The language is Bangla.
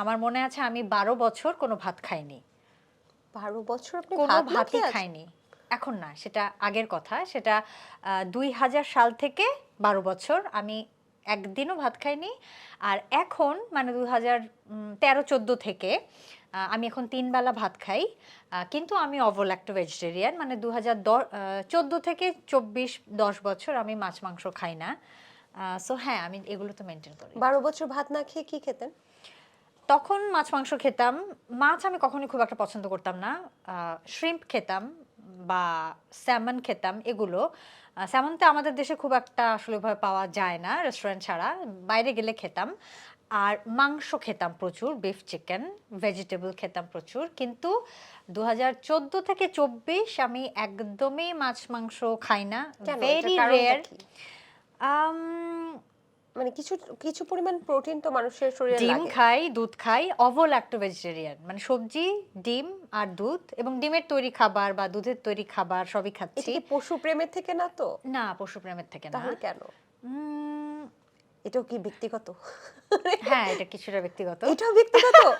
আমার মনে আছে আমি বারো বছর কোনো ভাত খাইনি। বারো বছর আপনি কোনো ভাত ভাতই খাইনি। এখন না সেটা আগের কথা সেটা দুই হাজার সাল থেকে বারো বছর আমি একদিনও ভাত খাইনি। আর এখন মানে দুই হাজার তেরো চোদ্দ থেকে আমি এখন তিন বেলা ভাত খাই। কিন্তু আমি অভল ভেজিটেরিয়ান মানে দু হাজার চোদ্দ থেকে চব্বিশ দশ বছর আমি মাছ মাংস খাই না। সো হ্যাঁ আমি এগুলো তো মেনটেন করি। বারো বছর ভাত না খেয়ে কী খেতেন? তখন মাছ মাংস খেতাম। মাছ আমি কখনোই খুব একটা পছন্দ করতাম না। শ্রিম্প খেতাম বা স্যামন খেতাম এগুলো। স্যামন তো আমাদের দেশে খুব একটা আসলে ওইভাবে পাওয়া যায় না রেস্টুরেন্ট ছাড়া। বাইরে গেলে খেতাম। আর মাংস খেতাম প্রচুর বিফ চিকেন ভেজিটেবল খেতাম প্রচুর। কিন্তু দু হাজার চোদ্দ থেকে চব্বিশ আমি একদমই মাছ মাংস খাই না। Very rare? মানে কিছু কিছু পরিমাণ প্রোটিন তো মানুষের শরীরে ডিম খাই দুধ খাই অভল একটা ভেজিটেরিয়ান মানে সবজি ডিম আর দুধ এবং ডিমের তৈরি খাবার বা দুধের তৈরি খাবার সবই এটা খাচ্ছি কি পশু প্রেমের থেকে না তো? না পশু প্রেমের থেকে না। তাহলে কেন? উম, এটাও কি ব্যক্তিগত? হ্যাঁ এটা কিছুটা ব্যক্তিগত। এটাও ব্যক্তিগত?